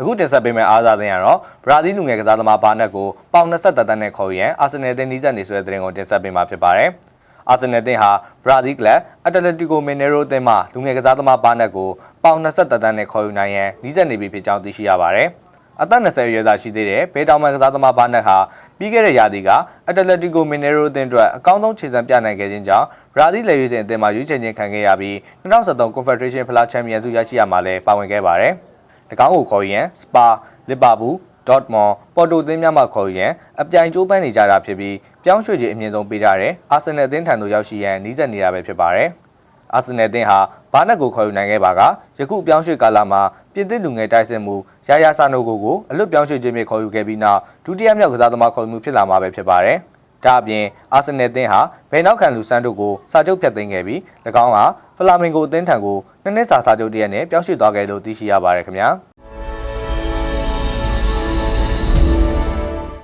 အခုတင်ဆက်ပေးမယ့်အားစားသင်းကတော့ဘရာဇီးလူငယ်ကစားသမားဘာနက်ကိုပေါင်20တန်းနဲ့ခေါ်ယူရန်အာဆင်နယ်တင်းနီးစပ်နေဆိုတဲ့သတင်းကိုတင်ဆက်ပေးမှာဖြစ်ပါတယ်။အာဆင်နယ်တင်းဟာဘရာဇီးကလပ်အက်တလက်တီကိုမီနေရိုအသင်းမှလူငယ်ကစားသမားဘာနက်ကိုပေါင်20တန်းနဲ့ခေါ်ယူနိုင်ရန်နီးစပ်နေပြီဖြစ်ကြောင်းသိရှိရပါတယ်။အသက်20အရွယ်သားရှိသေးတဲ့ဘေးတောင်မန်ကစားသမားဘာနက်ဟာပြီးခဲ့တဲ့ရာသီကအက်တလက်တီကိုမီနေရိုအသင်းအတွက်အကောင်းဆုံးခြေစမ်းပြနိုင်ခဲ့ခြင်းကြောင့်ဘရာဇီးလေရွေးစင်အသင်းမှရွေးချယ်ခြင်းခံခဲ့ရပြီး2013 Confederation ဖလားချန်ပီယံဆုရရှိရမှာလည်းပါဝင်ခဲ့ပါတယ်။၎ င်းကိုခေါ်ယူရန်စပါလီဗာပူးဒေါ့မွန်ပေါ်တိုသင်းများမှခေါ်ယူရန်အပြိုင်ကြိုးပမ်းနေကြတာဖြစ်ပြီးပြောင်းရွှေ့ခြင်းအမြင့်ဆုံးပေးထားတဲ့အာဆင်နယ်အသင်းထံသို့ရောက်ရှိရန်နှီးစပ်နေတာပဲဖြစ်ပါတယ်။အာဆင်နယ်အသင်းဟာဘာနက်ကိုခေါ်ယူနိုင်ခဲ့ပါကယခုပြောင်းရွှေ့ကာလမှာပြင်သစ်လူငယ်တိုက်စစ်မှုရာယာဆာနိုကိုကိုအလွတ်ပြောင်းရွှေ့ခြင်းဖြင့်ခေါ်ယူခဲ့ပြီးနောက်ဒုတိယမြောက်ကစားသမားခေါ်ယူမှုဖြစ်လာမှာပဲဖြစ်ပါတယ်။ဒါအပြင်အာဆင်နယ်အသင်းဟာဘယ်နောက်ခံလူဆန်းတို့ကိုစာချုပ်ဖြတ်သိမ်းခဲ့ပြီး၎င်းဟာဖလာမင်ဂိုအသင်းထံကိုနှစ်နှစ်စာစာချုပ်တရက်နဲ့ပြောင်းရွှေ့သွားခဲ့လို့သိရှိရပါတယ်ခင်ဗျာ။